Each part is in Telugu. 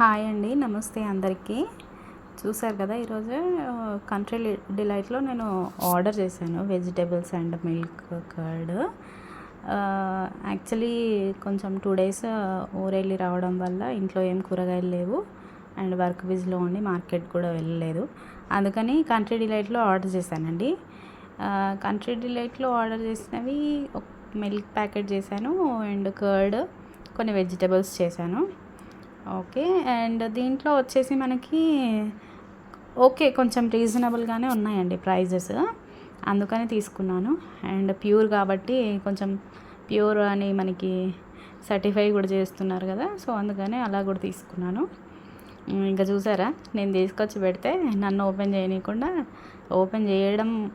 హాయ్ అండి నమస్తే అందరికీ. చూసారు కదా ఈరోజు కంట్రీ డిలైట్లో నేను ఆర్డర్ చేశాను vegetables and milk curd. Actually కొంచెం టూ డేస్ ఊరెళ్ళి రావడం వల్ల ఇంట్లో ఏం కూరగాయలు లేవు. అండ్ వర్క్ బిజీలో ఉండి మార్కెట్ కూడా వెళ్ళలేదు. అందుకని కంట్రీ డిలైట్లో ఆర్డర్ చేశానండి. కంట్రీ డిలైట్లో ఆర్డర్ చేసినవి మిల్క్ ప్యాకెట్ చేశాను అండ్ కర్డ్ కొన్ని వెజిటేబుల్స్ చేశాను. ఓకే. అండ్ దీంట్లో వచ్చేసి మనకి ఓకే కొంచెం రీజనబుల్గానే ఉన్నాయండి ప్రైజెస్. అందుకని తీసుకున్నాను. అండ్ ప్యూర్ కాబట్టి కొంచెం ప్యూర్ అని మనకి సర్టిఫై కూడా చేస్తున్నారు కదా సో అందుకని అలా కూడా తీసుకున్నాను. ఇంకా చూసారా? నేను తీసుకొచ్చి పెడితే నన్ను ఓపెన్ చేయనీయకుండా ఓపెన్ చేయడం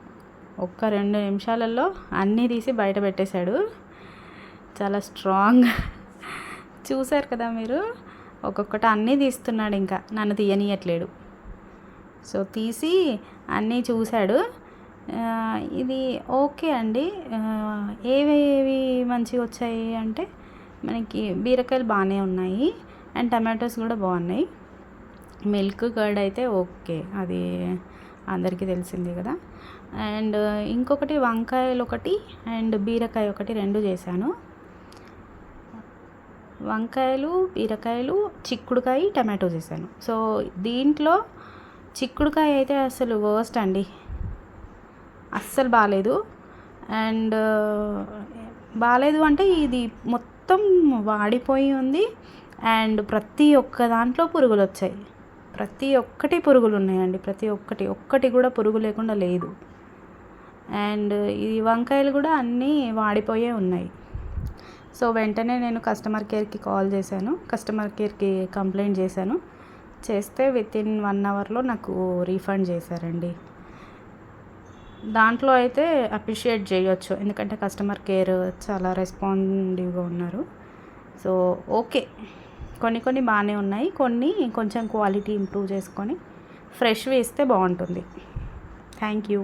ఒక్క రెండు నిమిషాలలో అన్నీ తీసి బయట పెట్టేశాడు. చాలా స్ట్రాంగ్. చూసారు కదా మీరు? ఒక్కొక్కటి అన్నీ తీస్తున్నాడు ఇంకా. నన్ను తీయనీయట్లేడు. సో తీసి అన్నీ చూశాడు. ఇది ఓకే అండి. ఏవి ఏవి మంచిగా వచ్చాయి అంటే మనకి బీరకాయలు బాగానే ఉన్నాయి. అండ్ టమాటోస్ కూడా బాగున్నాయి. మిల్క్ కర్డ్ అయితే ఓకే. అది అందరికీ తెలిసిందే కదా. అండ్ ఇంకొకటి వంకాయలు ఒకటి అండ్ బీరకాయ ఒకటి రెండు చేశాను. వంకాయలు బీరకాయలు చిక్కుడుకాయ టమాటో చేశాను. సో దీంట్లో చిక్కుడుకాయ అయితే అసలు వర్స్ట్ అండి. అస్సలు బాగాలేదు అండ్ బాగాలేదు అంటే ఇది మొత్తం వాడిపోయి ఉంది. అండ్ ప్రతి ఒక్క దాంట్లో పురుగులు వచ్చాయి. ప్రతి ఒక్కటి పురుగులు ఉన్నాయండి. ప్రతి ఒక్కటి ఒక్కటి కూడా పురుగు లేకుండా లేదు. అండ్ ఈ వంకాయలు కూడా అన్నీ వాడిపోయే ఉన్నాయి. సో వెంటనే నేను కస్టమర్ కేర్కి కాల్ చేశాను. కస్టమర్ కేర్కి కంప్లైంట్ చేశాను. చేస్తే విత్ ఇన్ వన్ అవర్లో నాకు రీఫండ్ చేశారండి. దాంట్లో అయితే అప్రిషియేట్ చేయొచ్చు. ఎందుకంటే కస్టమర్ కేర్ చాలా రెస్పాండివ్గా ఉన్నారు. సో ఓకే కొన్ని కొన్ని బాగానే ఉన్నాయి. కొన్ని కొంచెం క్వాలిటీ ఇంప్రూవ్ చేసుకొని ఫ్రెష్వి ఇస్తే బాగుంటుంది. Thank you